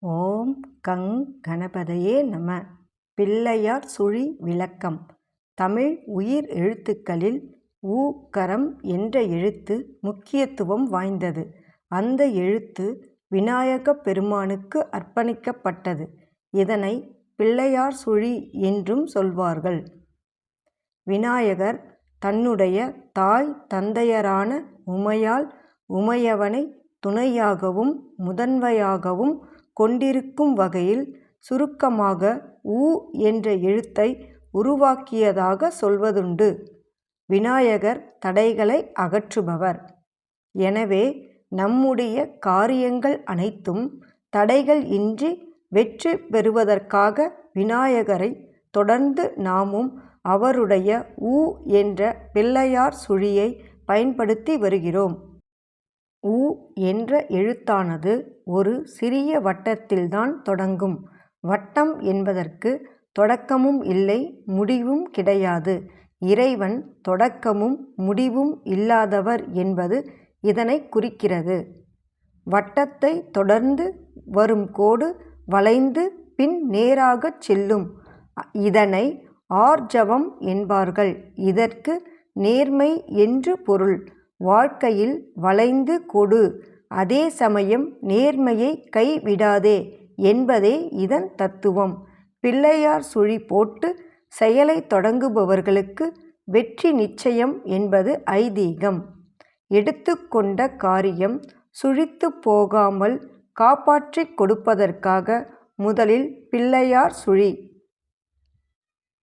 ஓம் கங் கணபதையே நம. பிள்ளையார் சுழி விளக்கம். தமிழ் உயிர் எழுத்துக்களில் ஊ கரம் என்ற எழுத்து முக்கியத்துவம் வாய்ந்தது. அந்த எழுத்து விநாயகப் பெருமானுக்கு அர்ப்பணிக்கப்பட்டது. இதனை பிள்ளையார் சுழி என்றும் சொல்வார்கள். விநாயகர் தன்னுடைய தாய் தந்தையரான உமையால் உமையவனை துணையாகவும் முதன்மையாகவும் கொண்டிருக்கும் வகையில் சுருக்கமாக உ என்ற எழுத்தை உருவாக்கியதாக சொல்வதுண்டு. விநாயகர் தடைகளை அகற்றுபவர். எனவே நம்முடைய காரியங்கள் அனைத்தும் தடைகள் இன்றி வெற்றி பெறுவதற்காக விநாயகரை தொடர்ந்து நாமும் அவருடைய உ என்ற பிள்ளையார் சுழியை பயன்படுத்தி வருகிறோம். உ என்ற எழுத்தானது ஒரு சிறிய வட்டத்தில்தான் தொடங்கும். வட்டம் என்பதற்கு தொடக்கமும் இல்லை முடிவும் கிடையாது. இறைவன் தொடக்கமும் முடிவும் இல்லாதவர் என்பது இதனைக் குறிக்கிறது. வட்டத்தை தொடர்ந்து வரும் கோடு வளைந்து பின் நேராகச் செல்லும். இதனை ஆர்ஜவம் என்பார்கள். இதற்கு நேர்மை என்று பொருள். வாழ்க்கையில் வளைந்து கொடு அதே சமயம் நேர்மையை கைவிடாதே என்பதே இதன் தத்துவம். பிள்ளையார் சுழி போட்டு செயலைத் தொடங்குபவர்களுக்கு வெற்றி நிச்சயம் என்பது ஐதீகம். எடுத்துக்கொண்ட காரியம் சுழித்துப் போகாமல் காப்பாற்றிக் கொடுப்பதற்காக முதலில் பிள்ளையார் சுழி